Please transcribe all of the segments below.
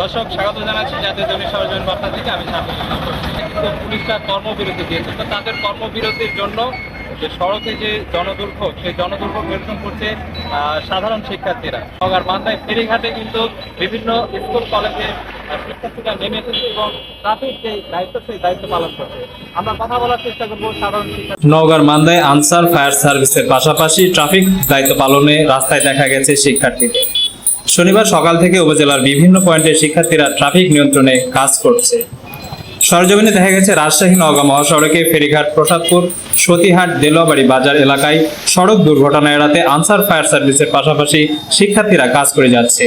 দর্শক, স্বাগত জানাচ্ছি জাতীয় জমি সরজমিন বার্তা থেকে। আমি পুলিশরা কর্মবিরতি দিয়েছে। তো তাদের কর্মবিরতির জন্য যে সড়কে যে জনদুর্ভোগ সেই জনদুর্ভোগ নিরসন করছে সাধারণ শিক্ষার্থীরা। নগর মান্দায় ফেরিঘাটে কিন্তু বিভিন্ন স্কুল, কলেজে শিক্ষার্থীরা নেমে এসেছে এবং ট্রাফিক যে দায়িত্ব সেই দায়িত্ব পালন করছে নওগাঁর মান্দায় আনসার ফায়ার সার্ভিসের পাশাপাশি ট্রাফিক দায়িত্ব পালনে রাস্তায় দেখা গেছে শিক্ষার্থীদের শনিবার সকাল থেকে উপজেলার বিভিন্ন পয়েন্টে শিক্ষার্থীরা ট্রাফিক নিয়ন্ত্রণে কাজ করছে। সরজমিনে দেখা গেছে রাজশাহী, নওগাঁ মহাসড়কে ফেরিঘাট, প্রসাদপুর, সতীহাট, দেলোয়াবাড়ি বাজার এলাকায় সড়ক দুর্ঘটনা এড়াতে আনসার ফায়ার সার্ভিসের পাশাপাশি শিক্ষার্থীরা কাজ করে যাচ্ছে।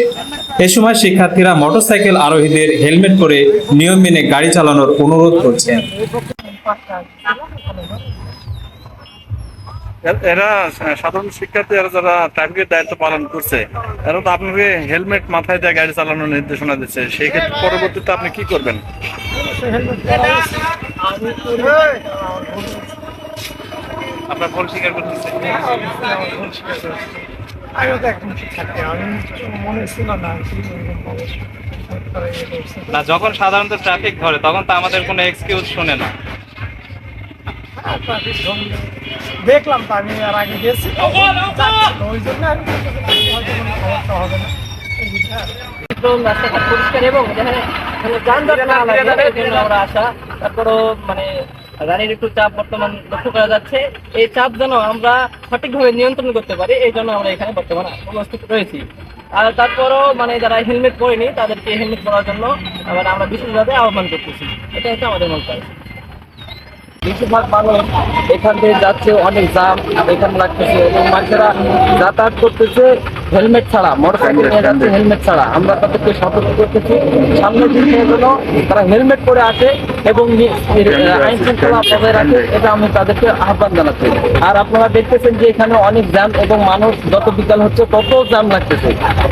এ সময় শিক্ষার্থীরা মোটরসাইকেল আরোহীদের হেলমেট পরে নিয়ম মেনে গাড়ি চালানোর অনুরোধ করছেন। এরা সাধারণ শিক্ষার্থী এরা যারা ট্রাফিকের দায়িত্ব পালন করছে, এরা তো আপনাকে হেলমেট মাথায় দিয়ে গাড়ি চালানোর নির্দেশনা দিচ্ছে। সেই ক্ষেত্রে পরবর্তীতে আপনি কি করবেন? আপনার ভুল স্বীকার করতেছে। না, যখন সাধারণত ট্রাফিক ধরে, তখন তো আমাদের কোনো এক্সকিউজ শুনে না। দেখলাম তো আমি আর আগে গেছি। ওই জন্য আমি সমস্যা হবে না এই বুঝলে আর। একদম রাস্তাঘাট পরিষ্কার এবং যেখানে মানে যানজট না লাগে আমরা আসা। তারপরও মানে একটু চাপ বর্তমান লক্ষ্য করা যাচ্ছে। এই চাপ যেন আমরা সঠিকভাবে নিয়ন্ত্রণ করতে পারি এই জন্য আমরা এখানে বর্তমানে উপস্থিত রয়েছি। আর তারপরও মানে যারা হেলমেট পরেনি তাদেরকে হেলমেট পরার জন্য মানে আমরা বিশেষভাবে আহ্বান করতেছি। এটা হচ্ছে আমাদের মন্তব্য বেশিরভাগ মানুষ এখান থেকে যাচ্ছে অনেক জাম এখানে লাগতেছে এবং মানুষেরা যাতায়াত করতেছে হেলমেট ছাড়া মোটরসাইকেল নিয়ে যাচ্ছে হেলমেট ছাড়া। আমরা তাদেরকে সতর্ক করতেছি সামনের দিকে যেন তারা হেলমেট পরে আসে এবং আইন শৃঙ্খলা বজায় রাখে এটা আমি তাদেরকে আহ্বান জানাচ্ছি। আর আপনারা দেখতেছেন যে এখানে অনেক জ্যাম এবং মানুষ যত বিকাল হচ্ছে তত জ্যাম লাগতেছে।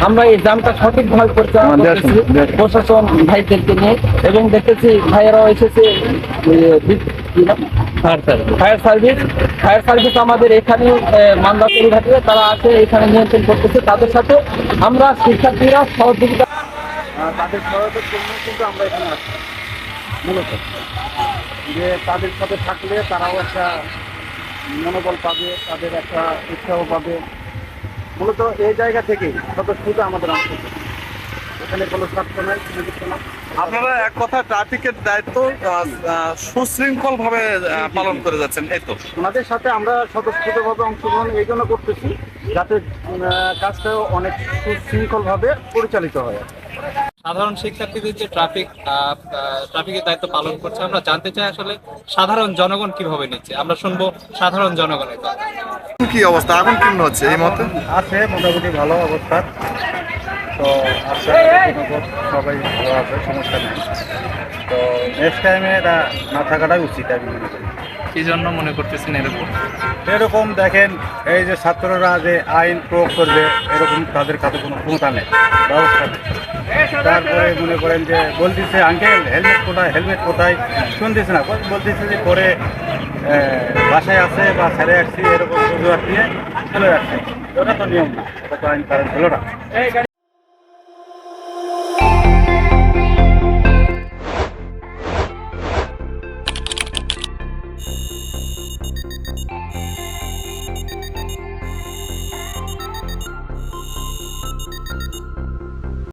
আমরা এই জ্যামটা সঠিকভাবে পরিচালনা করতেছি প্রশাসন ভাইদেরকে নিয়ে এবং দেখতেছি ভাইয়েরাও এসেছে ফায়ার সার্ভিস। ফায়ার সার্ভিস আমাদের এখানে মান্দাতুল ঘাটে তারা আছে, এখানে নিয়ন্ত্রণ করতেছে। তাদের সাথে আমরা শিক্ষার্থীরা সহযোগিতা তাদের সহায়তার জন্য কিন্তু আমরা এখানে আসি মূলত। যে তাদের সাথে থাকলে তারাও একটা মনোবল পাবে, তাদের একটা উৎসাহ পাবে। মূলত এই জায়গা থেকেই স্বতঃস্ফূর্ত আমাদের অংশ এখানে কোনো স্বার্থ নাই না। আপনারা এক কথা ট্রাফিকের দায়িত্ব সুশৃঙ্খল ভাবে পালন করে যাচ্ছেন এই তো। ওনাদের সাথে আমরা স্বতঃস্ফূর্তভাবে অংশগ্রহণ এই জন্য করতেছি যাতে কাজটা অনেক সুশৃঙ্খল ভাবে পরিচালিত হয়। সাধারণ শিক্ষার্থীদের যে ট্রাফিক ট্রাফিকের দায়িত্ব পালন করছে আমরা জানতে চাই আসলে সাধারণ জনগণ কীভাবে নিচ্ছে। আমরা শুনব সাধারণ জনগণের কথা। কি অবস্থা? এখন কেমন হচ্ছে এই মতে আছে মোটামুটি ভালো অবস্থা। তো আশা সবাই ভালো আছে সমস্যা নেই। তো নেক্সট টাইমে এটা না থাকাটাই উচিত আমি মনে করি। কি জন্য মনে করতেছেন এরকম? এরকম দেখেন এই যে ছাত্ররা যে আইন প্রয়োগ করবে এরকম তাদের কাছে কোনো ক্ষমতা নেই ব্যবস্থা নেই। তারপরে মনে করেন যে বলতেছে আঙ্কেল হেলমেট কোথায় হেলমেট কোথায়? শুনতেছে না বলতেছে যে পরে বাসায় আছে বা ছেড়ে আসছি এরকম অজুহাত দিয়ে চলে যাচ্ছে। ওটা তো নিয়ম না ওটা তো আইন কারণ হলো না।